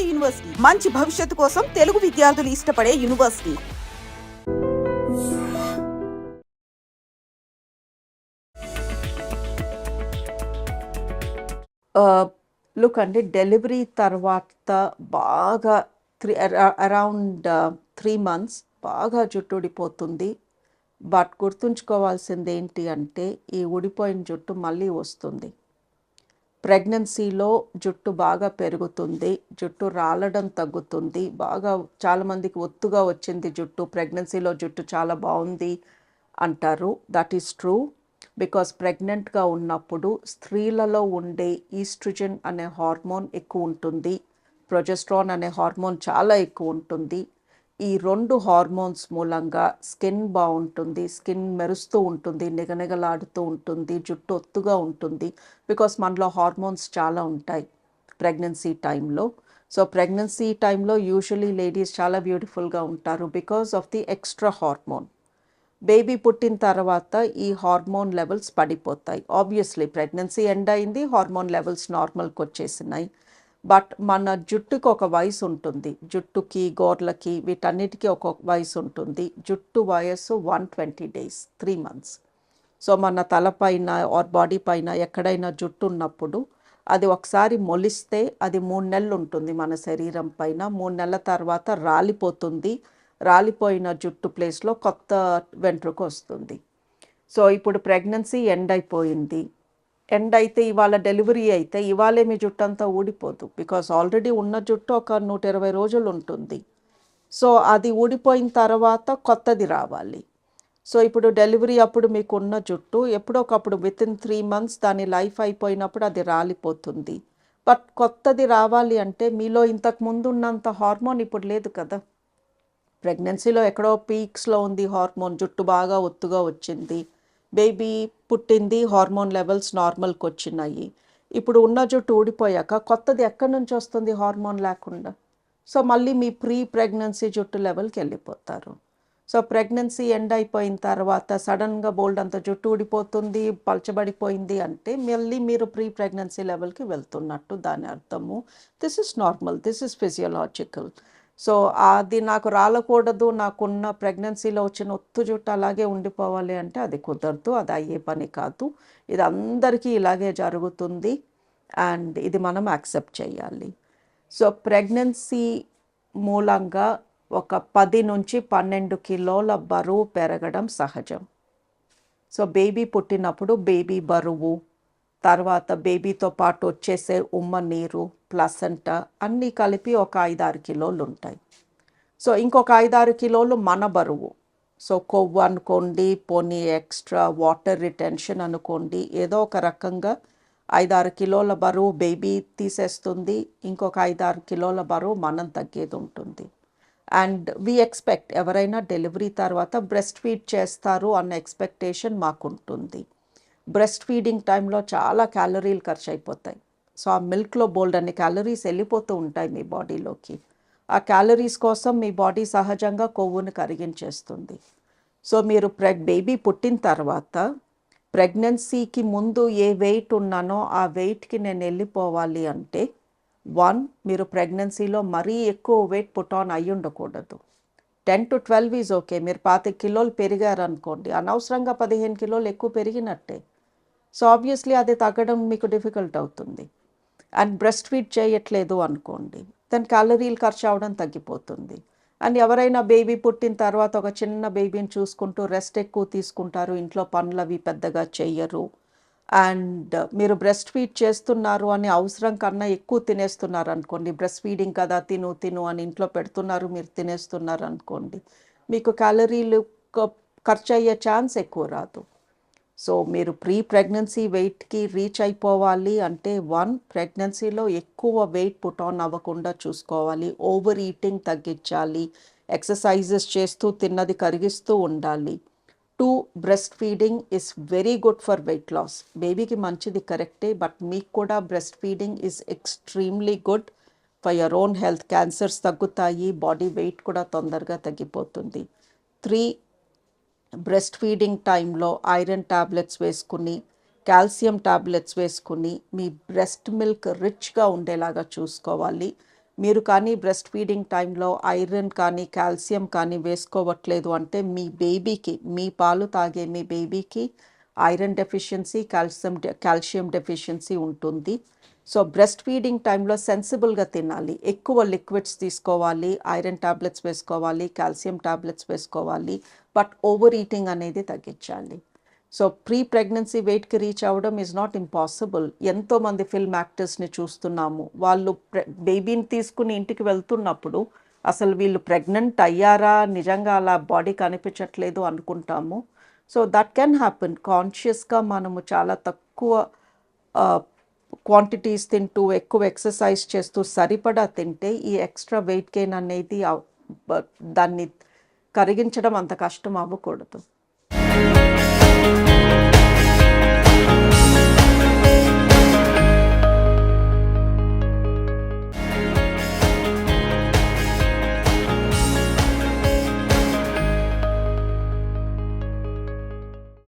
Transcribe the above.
Tamil Nadu university. మంచి భవిష్యత్తు కోసం తెలుగు విద్యార్థులు ఇష్టపడే యూనివర్సిటీ. లుక్ అండి డెలివరీ తర్వాత బాగా త్రీ అరౌండ్ త్రీ మంత్స్ బాగా జుట్టు ఊడిపోతుంది. బట్ గుర్తుంచుకోవాల్సింది ఏంటి అంటే ఈ ఊడిపోయిన జుట్టు మళ్ళీ వస్తుంది. ప్రెగ్నెన్సీలో జుట్టు బాగా పెరుగుతుంది జుట్టు రాలడం తగ్గుతుంది బాగా చాలామందికి ఒత్తుగా వచ్చింది జుట్టు ప్రెగ్నెన్సీలో జుట్టు చాలా బాగుంది అంటారు. దట్ ఈస్ ట్రూ బికాస్ ప్రెగ్నెంట్గా ఉన్నప్పుడు స్త్రీలలో ఉండే ఈస్ట్రిజన్ అనే హార్మోన్ ఎక్కువ ఉంటుంది ప్రొజెస్ట్రాన్ అనే హార్మోన్ చాలా ఎక్కువ ఉంటుంది. ఈ రెండు హార్మోన్స్ మూలంగా స్కిన్ బాగుంటుంది స్కిన్ మెరుస్తూ ఉంటుంది నిగనిగలాడుతూ ఉంటుంది జుట్టు ఒత్తుగా ఉంటుంది బికాస్ మనలో హార్మోన్స్ చాలా ఉంటాయి ప్రెగ్నెన్సీ టైంలో సో ప్రెగ్నెన్సీ టైంలో యూజువలీ లేడీస్ చాలా బ్యూటిఫుల్గా ఉంటారు because of the extra hormone baby పుట్టిన తర్వాత ఈ హార్మోన్ లెవెల్స్ పడిపోతాయి. ఆబ్వియస్లీ ప్రెగ్నెన్సీ ఎండ్ అయింది హార్మోన్ లెవెల్స్ నార్మల్కి వచ్చేసినాయి. బట్ మన జుట్టుకి ఒక వయసు ఉంటుంది. జుట్టుకి గోర్లకి వీటన్నిటికీ ఒక వయసు ఉంటుంది. జుట్టు వయస్సు one twenty days three months. So మన తలపైన ఆర్ బాడీ పైన ఎక్కడైనా జుట్టు ఉన్నప్పుడు అది ఒకసారి మొలిస్తే అది మూడు నెలలు ఉంటుంది మన శరీరం పైన. మూడు నెలల తర్వాత రాలిపోతుంది. రాలిపోయిన జుట్టు ప్లేస్లో కొత్త వెంట్రుక వస్తుంది. సో ఇప్పుడు ప్రెగ్నెన్సీ ఎండ్ అయిపోయింది. ఎండ్ అయితే ఇవాళ డెలివరీ అయితే ఇవాళే మీ జుట్టు అంతా ఊడిపోదు. బికాస్ ఆల్రెడీ ఉన్న జుట్టు ఒక నూట ఇరవై రోజులు ఉంటుంది. సో అది ఊడిపోయిన తర్వాత కొత్తది రావాలి. సో ఇప్పుడు డెలివరీ అప్పుడు మీకు ఉన్న జుట్టు ఎప్పుడొకప్పుడు విత్ ఇన్ త్రీ మంత్స్ దాని లైఫ్ అయిపోయినప్పుడు అది రాలిపోతుంది. బట్ కొత్తది రావాలి అంటే మీలో ఇంతకు ముందు ఉన్నంత హార్మోన్ ఇప్పుడు లేదు కదా. ప్రెగ్నెన్సీలో ఎక్కడో పీక్స్లో ఉంది హార్మోన్ జుట్టు బాగా ఒత్తుగా వచ్చింది. బేబీ పుట్టింది హార్మోన్ లెవెల్స్ నార్మల్కి వచ్చినాయి. ఇప్పుడు ఉన్న జుట్టు ఊడిపోయాక కొత్తది ఎక్కడి నుంచి వస్తుంది హార్మోన్ లేకుండా? సో మళ్ళీ మీ ప్రీ ప్రెగ్నెన్సీ జుట్టు లెవెల్కి వెళ్ళిపోతారు. సో ప్రెగ్నెన్సీ ఎండ్ అయిపోయిన తర్వాత సడన్గా బోల్డ్ అంత జుట్టు ఊడిపోతుంది పలచబడిపోయింది అంటే మళ్ళీ మీరు ప్రీ ప్రెగ్నెన్సీ లెవెల్కి వెళ్తున్నట్టు దాని అర్థము. This is normal this is physiological so అది నాకు రాలకూడదు నాకున్న ప్రెగ్నెన్సీలో వచ్చిన ఒత్తు జుట్టు అలాగే ఉండిపోవాలి అంటే అది కుదరదు అది అయ్యే పని కాదు. ఇది అందరికీ ఇలాగే జరుగుతుంది అండ్ ఇది మనం యాక్సెప్ట్ చేయాలి. సో ప్రెగ్నెన్సీ మూలంగా ఒక పది నుంచి పన్నెండు కిలోల బరువు పెరగడం సహజం. సో బేబీ పుట్టినప్పుడు బేబీ బరువు తర్వాత బేబీతో పాటు వచ్చేసే ఉమ్మ నీరు ప్లసంట అన్నీ కలిపి ఒక ఐదారు కిలోలు ఉంటాయి. సో ఇంకొక ఐదారు కిలోలు మన బరువు. సో కొవ్వు అనుకోండి పోనీ ఎక్స్ట్రా వాటర్ రిటెన్షన్ అనుకోండి ఏదో ఒక రకంగా ఐదారు కిలోల బరువు బేబీ తీసేస్తుంది ఇంకొక ఐదారు కిలోల బరువు మనం తగ్గేది ఉంటుంది. అండ్ వీ ఎక్స్పెక్ట్ ఎవరైనా డెలివరీ తర్వాత బ్రెస్ట్ ఫీడ్ చేస్తారు అన్న ఎక్స్పెక్టేషన్ మాకుంటుంది. బ్రెస్ట్ ఫీడింగ్ టైంలో చాలా క్యాలరీలు ఖర్చు అయిపోతాయి. సో ఆ మిల్క్లో బోల్డ్ అన్ని క్యాలరీస్ వెళ్ళిపోతూ ఉంటాయి మీ బాడీలోకి ఆ క్యాలరీస్ కోసం మీ బాడీ సహజంగా కొవ్వును కరిగించేస్తుంది. సో మీరు ప్రెగ్ బేబీ పుట్టిన తర్వాత ప్రెగ్నెన్సీకి ముందు ఏ వెయిట్ ఉన్నానో ఆ వెయిట్కి నేను వెళ్ళిపోవాలి అంటే వన్ మీరు ప్రెగ్నెన్సీలో మరీ ఎక్కువ వెయిట్ పుట్ ఆన్ అయి ఉండకూడదు. Ten to twelve is okay మీరు పాతిక కిలోలు పెరిగారనుకోండి అనవసరంగా పదిహేను కిలోలు ఎక్కువ పెరిగినట్టే. సో ఆబ్వియస్లీ అది తగ్గడం మీకు డిఫికల్ట్ అవుతుంది. అండ్ బ్రెస్ట్ ఫీడ్ చేయట్లేదు అనుకోండి. దాని క్యాలరీలు ఖర్చు అవడం తగ్గిపోతుంది. అండ్ ఎవరైనా బేబీ పుట్టిన తర్వాత ఒక చిన్న బేబీని చూసుకుంటూ రెస్ట్ ఎక్కువ తీసుకుంటారు. ఇంట్లో పనులు అవి పెద్దగా చెయ్యరు. అండ్ మీరు బ్రెస్ట్ ఫీడ్ చేస్తున్నారు అని అవసరం కన్నా ఎక్కువ తినేస్తున్నారు అనుకోండి. బ్రెస్ట్ ఫీడింగ్ కదా తిను తిను అని ఇంట్లో పెడుతున్నారు మీరు తినేస్తున్నారు అనుకోండి. మీకు క్యాలరీలు ఖర్చు అయ్యే ఛాన్స్ ఎక్కువ రాదు. సో మీరు ప్రీ ప్రెగ్నెన్సీ వెయిట్కి రీచ్ అయిపోవాలి అంటే వన్ ప్రెగ్నెన్సీలో ఎక్కువ వెయిట్ పుట్ ఆన్ అవ్వకుండా చూసుకోవాలి ఓవర్ ఈటింగ్ తగ్గించాలి ఎక్సర్సైజెస్ చేస్తూ తిన్నది కరిగిస్తూ ఉండాలి. Too breast feeding is very good for weight loss బేబీకి మంచిది కరెక్టే బట్ మీకు కూడా breast feeding is extremely good for your own health cancers తగ్గుతాయి బాడీ వెయిట్ కూడా తొందరగా తగ్గిపోతుంది. త్రీ బ్రెస్ట్ ఫీడింగ్ టైంలో ఐరన్ టాబ్లెట్స్ వేసుకుని కాల్షియం టాబ్లెట్స్ వేసుకుని మీ బ్రెస్ట్ మిల్క్ రిచ్గా ఉండేలాగా చూసుకోవాలి. మీరు కానీ బ్రెస్ట్ ఫీడింగ్ టైంలో ఐరన్ కానీ కాల్షియం కానీ వేసుకోవట్లేదు అంటే మీ బేబీకి మీ పాలు తాగే మీ బేబీకి iron deficiency calcium calcium deficiency ఉంటుంది. సో బ్రెస్ట్ ఫీడింగ్ టైంలో సెన్సిబుల్గా తినాలి. ఎక్కువ లిక్విడ్స్ తీసుకోవాలి ఐరన్ టాబ్లెట్స్ వేసుకోవాలి కాల్షియం టాబ్లెట్స్ వేసుకోవాలి బట్ ఓవర్ ఈటింగ్ అనేది తగ్గించాలి. సో ప్రీ ప్రెగ్నెన్సీ వెయిట్కి రీచ్ అవ్వడం ఈజ్ నాట్ ఇంపాసిబుల్ ఎంతోమంది ఫిల్మ్ యాక్టర్స్ని చూస్తున్నాము. వాళ్ళు బేబీని తీసుకుని ఇంటికి వెళ్తున్నప్పుడు అసలు వీళ్ళు ప్రెగ్నెంట్ అయ్యారా? నిజంగా అలా బాడీ కనిపించట్లేదు అనుకుంటాము. సో దట్ కెన్ హ్యాపెన్ కాన్షియస్గా మనము చాలా తక్కువ క్వాంటిటీస్ తింటూ ఎక్కువ ఎక్సర్సైజ్ చేస్తూ సరిపడా తింటే ఈ ఎక్స్ట్రా వెయిట్ గెయిన్ అనేది దాన్ని కరిగించడం అంత కష్టం అవ్వకూడదు.